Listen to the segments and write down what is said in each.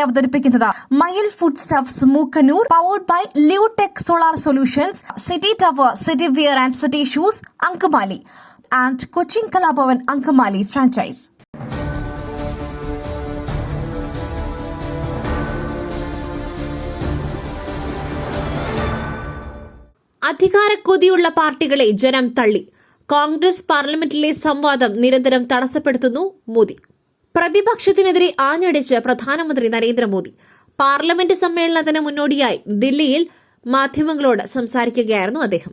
നിങ്ങൾക്കായി അവതരിപ്പിക്കുന്നത് Mayil food stuffs Mookkannoor powered by Lutech solar solutions city tower city wear and city shoes Angamaly and Cochin Kalabhavan Angamaly franchise അധികാരക്കൊതിയുള്ള പാർട്ടികളെ ജനം തള്ളി. കോൺഗ്രസ് പാർലമെന്റിലെ സംവാദം നിരന്തരം തടസ്സപ്പെടുത്തുന്നു മോദി. പ്രതിപക്ഷത്തിനെതിരെ ആഞ്ഞടിച്ച് പ്രധാനമന്ത്രി നരേന്ദ്രമോദി. പാർലമെന്റ് സമ്മേളനത്തിന് മുന്നോടിയായി ദില്ലിയിൽ മാധ്യമങ്ങളോട് സംസാരിക്കുകയായിരുന്നു അദ്ദേഹം.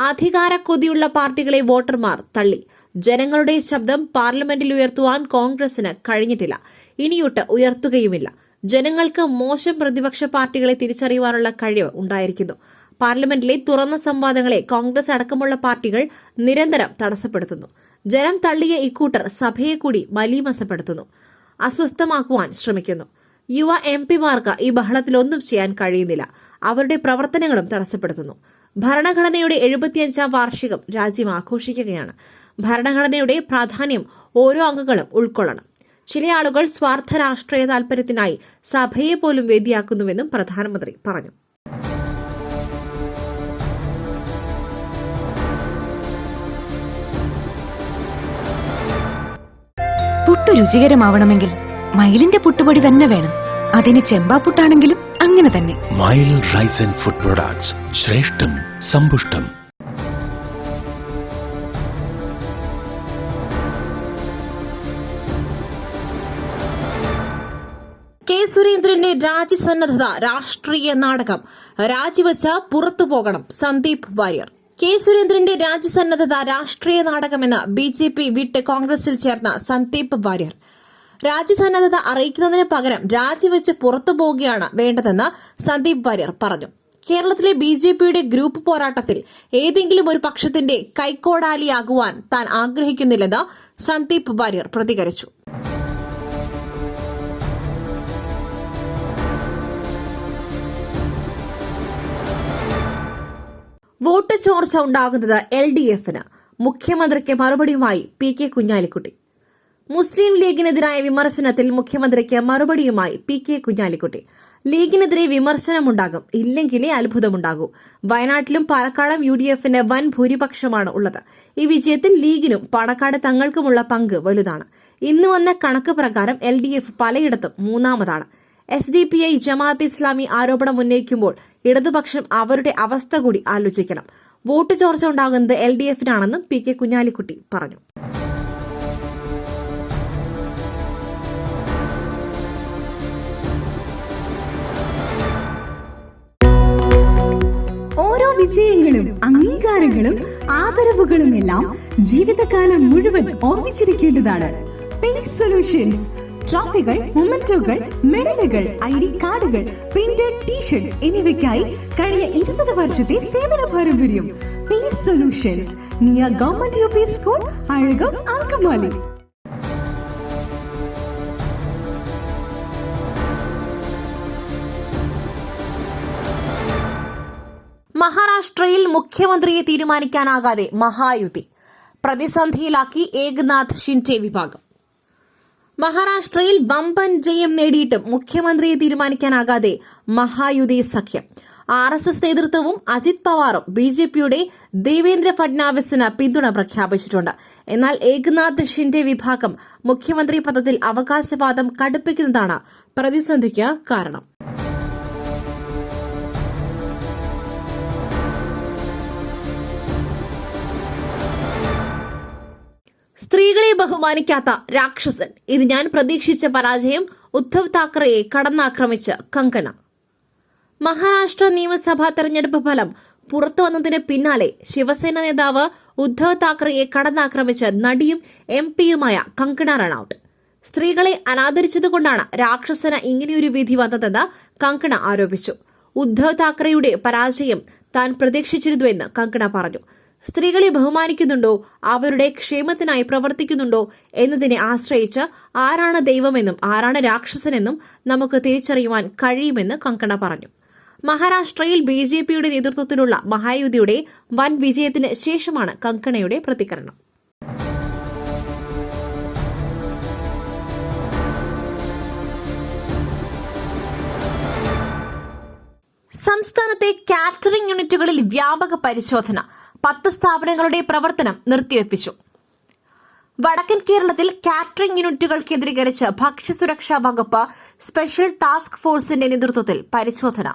അധികാര കൊതിയുള്ള പാർട്ടികളെ വോട്ടർമാർ തള്ളി. ജനങ്ങളുടെ ശബ്ദം പാർലമെന്റിൽ ഉയർത്തുവാൻ കോൺഗ്രസിന് കഴിഞ്ഞിട്ടില്ല. ഇനിയൊട്ട് ഉയർത്തുകയുമില്ല. ജനങ്ങൾക്ക് മോശം പ്രതിപക്ഷ പാർട്ടികളെ തിരിച്ചറിയുവാനുള്ള കഴിവ് ഉണ്ടായിരിക്കുന്നു. പാർലമെന്റിലെ തുറന്ന സംവാദങ്ങളെ കോൺഗ്രസ് അടക്കമുള്ള പാർട്ടികൾ നിരന്തരം തടസ്സപ്പെടുത്തുന്നു. ജനം തള്ളിയ ഇക്കൂട്ടർ സഭയെ കൂടി മലീമസപ്പെടുത്തുന്നു. അസ്വസ്ഥമാക്കുവാൻ ശ്രമിക്കുന്നു. യുവ എം പിമാർക്ക് ഈ ബഹളത്തിലൊന്നും ചെയ്യാൻ കഴിയുന്നില്ല. അവരുടെ പ്രവർത്തനങ്ങളും തടസ്സപ്പെടുത്തുന്നു. ഭരണഘടനയുടെ എഴുപത്തിയഞ്ചാം വാർഷികം രാജ്യം ആഘോഷിക്കുകയാണ്. ഭരണഘടനയുടെ പ്രാധാന്യം ഓരോ അംഗങ്ങളും ഉൾക്കൊള്ളണം. ചില ആളുകൾ സ്വാർത്ഥ രാഷ്ട്രീയ താൽപര്യത്തിനായി സഭയെ പോലും വേദിയാക്കുന്നുവെന്നും പ്രധാനമന്ത്രി പറഞ്ഞു. പുട്ടു രുചികരമാവണമെങ്കിൽ മയിലിന്റെ പുട്ടുപൊടി തന്നെ വേണം. അതിന് ചെമ്പാപ്പുട്ടാണെങ്കിലും അങ്ങനെ തന്നെ. മയിൽ റൈസ് ആൻഡ് ഫുഡ് പ്രൊഡക്ട്സ് ശ്രേഷ്ഠം സമ്പുഷ്ടം. കെ സുരേന്ദ്രന്റെ രാജ്യസന്നദ്ധത രാഷ്ട്രീയ നാടകം. രാജിവെച്ച പുറത്തു പോകണം സന്ദീപ് വാര്യർ. കെ സുരേന്ദ്രന്റെ രാജ്യസന്നദ്ധത രാഷ്ട്രീയ നാടകമെന്ന് ബി ജെ പി വിട്ട് കോൺഗ്രസിൽ ചേർന്ന സന്ദീപ് വാര്യർ. രാജ്യസന്നദ്ധത അറിയിക്കുന്നതിന് പകരം രാജിവെച്ച് പുറത്തു പോവുകയാണ് വേണ്ടതെന്ന് സന്ദീപ് വാര്യർ പറഞ്ഞു. കേരളത്തിലെ ബി ജെ പിയുടെ ഗ്രൂപ്പ് പോരാട്ടത്തിൽ ഏതെങ്കിലും ഒരു പക്ഷത്തിന്റെ കൈക്കോടാലിയാകുവാൻ താൻ ആഗ്രഹിക്കുന്നില്ലെന്ന് സന്ദീപ് വാര്യർ പ്രതികരിച്ചു. വോട്ട് ചോർച്ച ഉണ്ടാകുന്നത് എൽ ഡി എഫിന്. മുഖ്യമന്ത്രിക്ക് മറുപടിയുമായി പി കെ കുഞ്ഞാലിക്കുട്ടി. മുസ്ലിം ലീഗിനെതിരായ വിമർശനത്തിൽ മുഖ്യമന്ത്രിക്ക് മറുപടിയുമായി പി കെ കുഞ്ഞാലിക്കുട്ടി. ലീഗിനെതിരെ വിമർശനമുണ്ടാകും. ഇല്ലെങ്കിലേ അത്ഭുതമുണ്ടാകൂ. വയനാട്ടിലും പാലക്കാടും യു ഡി എഫിന് വൻ ഭൂരിപക്ഷമാണ് ഉള്ളത്. ഈ വിജയത്തിൽ ലീഗിനും പാണക്കാട് തങ്ങൾക്കുമുള്ള പങ്ക് വലുതാണ്. ഇന്ന് വന്ന കണക്ക് പ്രകാരം എൽ ഡി എഫ് പലയിടത്തും മൂന്നാമതാണ്. S D P I Jamaat Islami ആരോപണം ഉന്നയിക്കുമ്പോൾ ഇടതുപക്ഷം അവരുടെ അവസ്ഥ കൂടി ആലോചിക്കണം. വോട്ട് ചോർച്ച ഉണ്ടാകുന്നത് എൽ ഡി എഫിനാണെന്നും പി കെ കുഞ്ഞാലിക്കുട്ടി പറഞ്ഞു. ഓരോ വിജയങ്ങളും അംഗീകാരങ്ങളും ആദരവുകളും എല്ലാം ജീവിതകാലം മുഴുവൻ ഓർമ്മിച്ചിരിക്കേണ്ടതാണ്. സൊല്യൂഷൻസ് ട്രോഫികൾ മൊമെന്റോകൾ മെഡലുകൾ ഐ ഡി കാർഡുകൾ പ്രിന്റഡ് ടീഷർട്സ് എന്നിവയ്ക്കായി കഴിഞ്ഞ ഇരുപത് വർഷത്തെ സേവന പാരമ്പര്യം. Pace solutions near government U P school Azhakam Angamaly. മഹാരാഷ്ട്രയിൽ മുഖ്യമന്ത്രിയെ തീരുമാനിക്കാനാകാതെ മഹായുതി. പ്രതിസന്ധിയിലാക്കി ഏകനാഥ് ഷിൻഡെ വിഭാഗം. മഹാരാഷ്ട്രയിൽ വമ്പൻ ജയം നേടിയിട്ടും മുഖ്യമന്ത്രിയെ തീരുമാനിക്കാനാകാതെ മഹായുതി സഖ്യം. ആർ എസ് എസ് നേതൃത്വവും അജിത് പവാറും ബി ജെ പിയുടെ ദേവേന്ദ്ര ഫഡ്നാവിസിന് പിന്തുണ പ്രഖ്യാപിച്ചിട്ടുണ്ട്. എന്നാൽ ഏകനാഥ് ഷിൻഡെ വിഭാഗം മുഖ്യമന്ത്രി പദത്തിൽ അവകാശവാദം കടുപ്പിക്കുന്നതാണ് പ്രതിസന്ധിക്ക് കാരണം. സ്ത്രീകളെ ബഹുമാനിക്കാത്ത രാക്ഷസൻ. ഇത് ഞാൻ പ്രതീക്ഷിച്ച പരാജയം ഉദ്ധവ് താക്കറെയെ കടന്നാക്രമിച്ച് കങ്കന മഹാരാഷ്ട്ര നിയമസഭാ തെരഞ്ഞെടുപ്പ് ഫലം പുറത്തു വന്നതിന് പിന്നാലെ ശിവസേന നേതാവ് ഉദ്ധവ് താക്കറെയെ കടന്നാക്രമിച്ച് നടിയും എം പിയുമായ കങ്കണ റണൌട്ട്. സ്ത്രീകളെ അനാദരിച്ചതുകൊണ്ടാണ് രാക്ഷസന് ഇങ്ങനെയൊരു വിധി വന്നതെന്ന് കങ്കണ ആരോപിച്ചു. ഉദ്ധവ് താക്കറെയുടെ പരാജയം താൻ പ്രതീക്ഷിച്ചിരുന്നുവെന്ന് കങ്കണ പറഞ്ഞു. സ്ത്രീകളെ ബഹുമാനിക്കുന്നുണ്ടോ? അവരുടെ ക്ഷേമത്തിനായി പ്രവർത്തിക്കുന്നുണ്ടോ? എന്നതിനെ ആശ്രയിച്ച് ആരാണ് ദൈവമെന്നും ആരാണ് രാക്ഷസനെന്നും നമുക്ക് തിരിച്ചറിയുവാൻ കഴിയുമെന്ന് കങ്കണ പറഞ്ഞു. മഹാരാഷ്ട്രയിൽ ബി ജെ പിയുടെ നേതൃത്വത്തിലുള്ള മഹായുതിയുടെ വൻ വിജയത്തിന് ശേഷമാണ് കങ്കണയുടെ പ്രതികരണം. സംസ്ഥാനത്തെ കാറ്ററിംഗ് യൂണിറ്റുകളിൽ വ്യാപക പരിശോധന. പത്ത് സ്ഥാപനങ്ങളുടെ പ്രവർത്തനം നിർത്തിവെപ്പിച്ചു. വടക്കൻ കേരളത്തിൽ കാറ്ററിംഗ് യൂണിറ്റുകൾ കേന്ദ്രീകരിച്ച് ഭക്ഷ്യസുരക്ഷാ വകുപ്പ് സ്പെഷ്യൽ ടാസ്ക് ഫോഴ്സിന്റെ നേതൃത്വത്തിൽ പരിശോധന.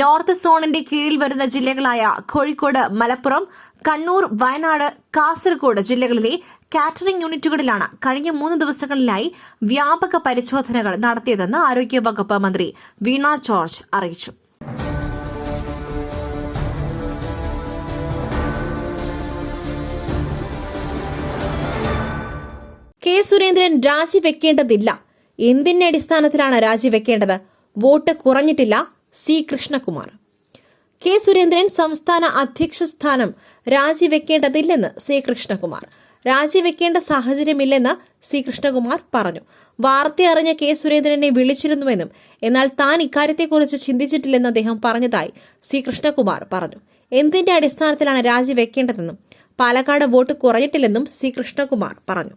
നോർത്ത് സോണിന്റെ കീഴിൽ വരുന്ന ജില്ലകളായ കോഴിക്കോട് മലപ്പുറം കണ്ണൂർ വയനാട് കാസർഗോഡ് ജില്ലകളിലെ കാറ്ററിംഗ് യൂണിറ്റുകളിലാണ് കഴിഞ്ഞ മൂന്ന് ദിവസങ്ങളിലായി വ്യാപക പരിശോധനകൾ നടത്തിയതെന്ന് ആരോഗ്യവകുപ്പ് മന്ത്രി വീണ ജോർജ് അറിയിച്ചു. കെ സുരേന്ദ്രൻ രാജിവെക്കേണ്ടതില്ല. എന്തിന്റെ അടിസ്ഥാനത്തിലാണ് രാജിവെക്കേണ്ടത്? വോട്ട് കുറഞ്ഞിട്ടില്ല. സി കൃഷ്ണകുമാർ. കെ സുരേന്ദ്രൻ സംസ്ഥാന അധ്യക്ഷ സ്ഥാനം രാജിവെക്കേണ്ടതില്ലെന്ന് സി കൃഷ്ണകുമാർ. രാജിവെക്കേണ്ട സാഹചര്യമില്ലെന്ന് സി കൃഷ്ണകുമാർ പറഞ്ഞു. വാർത്ത അറിഞ്ഞ കെ സുരേന്ദ്രനെ വിളിച്ചിരുന്നുവെന്നും എന്നാൽ താൻ ഇക്കാര്യത്തെക്കുറിച്ച് ചിന്തിച്ചിട്ടില്ലെന്ന് അദ്ദേഹം പറഞ്ഞതായി സി കൃഷ്ണകുമാർ പറഞ്ഞു. എന്തിന്റെ അടിസ്ഥാനത്തിലാണ് രാജിവെക്കേണ്ടതെന്നും പാലക്കാട് വോട്ട് കുറഞ്ഞിട്ടില്ലെന്നും സി കൃഷ്ണകുമാർ പറഞ്ഞു.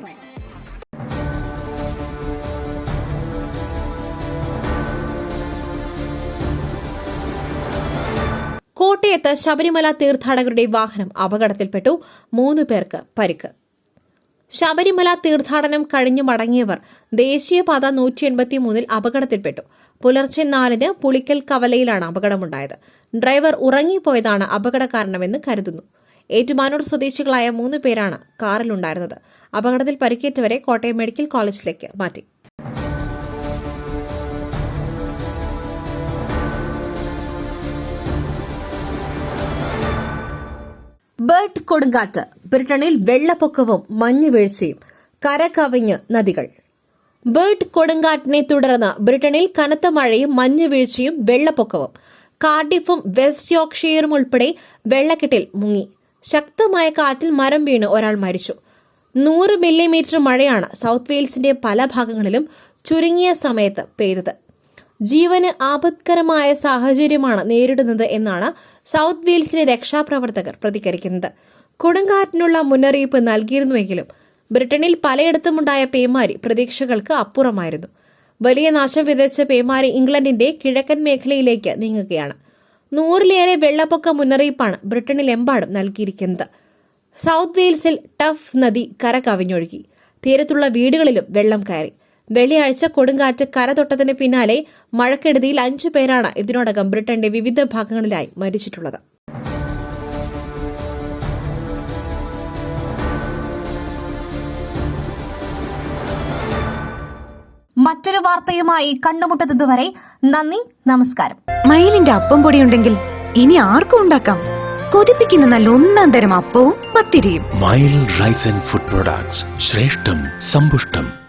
കോട്ടയത്ത് ശബരിമല തീർത്ഥാടകരുടെ വാഹനം അപകടത്തിൽപ്പെട്ടു. മൂന്ന് പേർക്ക് പരിക്ക്. ശബരിമല തീർത്ഥാടനം കഴിഞ്ഞു മടങ്ങിയവർ ദേശീയപാത നൂറ്റി എൺപത്തി മൂന്നിൽ അപകടത്തിൽപ്പെട്ടു. പുലർച്ചെ നാലിന് പുളിക്കൽ കവലയിലാണ് അപകടമുണ്ടായത്. ഡ്രൈവർ ഉറങ്ങിപ്പോയതാണ് അപകട കാരണമെന്ന് കരുതുന്നു. ഏറ്റുമാനൂർ സ്വദേശികളായ മൂന്ന് പേരാണ് കാറിലുണ്ടായിരുന്നത്. അപകടത്തിൽ പരിക്കേറ്റവരെ കോട്ടയം മെഡിക്കൽ കോളേജിലേക്ക് മാറ്റി. ബേർട്ട് കൊടുങ്കാറ്റ്. ബ്രിട്ടണിൽ വെള്ളപ്പൊക്കവും മഞ്ഞുവീഴ്ചയും. കരകവിഞ്ഞ് നദികൾ. ബേർട്ട് കൊടുങ്കാറ്റിനെ തുടർന്ന് ബ്രിട്ടനിൽ കനത്ത മഴയും മഞ്ഞുവീഴ്ചയും വെള്ളപ്പൊക്കവും. കാർഡിഫും വെസ്റ്റ് യോർക്ക്ഷയറും ഉൾപ്പെടെ വെള്ളക്കെട്ടിൽ മുങ്ങി. ശക്തമായ കാറ്റിൽ മരം വീണ് ഒരാൾ മരിച്ചു. നൂറ് മില്ലിമീറ്റർ മഴയാണ് സൗത്ത് വെയിൽസിന്റെ പല ഭാഗങ്ങളിലും ചുരുങ്ങിയ സമയത്ത് പെയ്തത്. ജീവന് ആപത്കരമായ സാഹചര്യമാണ് നേരിടുന്നത് എന്നാണ് സൗത്ത് വെയിൽസിലെ രക്ഷാപ്രവർത്തകർ പ്രതികരിക്കുന്നത്. കൊടുങ്കാറ്റിനുള്ള മുന്നറിയിപ്പ് നൽകിയിരുന്നുവെങ്കിലും ബ്രിട്ടനിൽ പലയിടത്തുമുണ്ടായ പേമാരി പ്രതീക്ഷകൾക്ക് അപ്പുറമായിരുന്നു. വലിയ നാശം വിതച്ച പേമാരി ഇംഗ്ലണ്ടിന്റെ കിഴക്കൻ മേഖലയിലേക്ക് നീങ്ങുകയാണ്. നൂറിലേറെ വെള്ളപ്പൊക്ക മുന്നറിയിപ്പാണ് ബ്രിട്ടനിലെമ്പാടും നൽകിയിരിക്കുന്നത്. സൗത്ത് വെയിൽസിൽ ടഫ് നദി കര കവിഞ്ഞൊഴുകി തീരത്തുള്ള വീടുകളിലും വെള്ളം കയറി. വെള്ളിയാഴ്ച കൊടുങ്കാറ്റ് കരതൊട്ടതിന് പിന്നാലെ മഴക്കെടുതിയിൽ അഞ്ചു പേരാണ് ഇതിനോടകം ബ്രിട്ടന്റെ വിവിധ ഭാഗങ്ങളിലായി മരിച്ചിട്ടുള്ളത്. മറ്റൊരു വാർത്തയുമായി കണ്ടുമുട്ടുന്നതുവരെ നന്ദി നമസ്കാരം. മയിലിന്റെ അപ്പം പൊടിയുണ്ടെങ്കിൽ ഇനി ആർക്കും ഉണ്ടാക്കാം? കൊതിപ്പിക്കുന്ന നല്ല ഒന്നാം തരം അപ്പവും പത്തിരിയും. Mayil rice and food products ശ്രേഷ്ഠം സമ്പുഷ്ടം.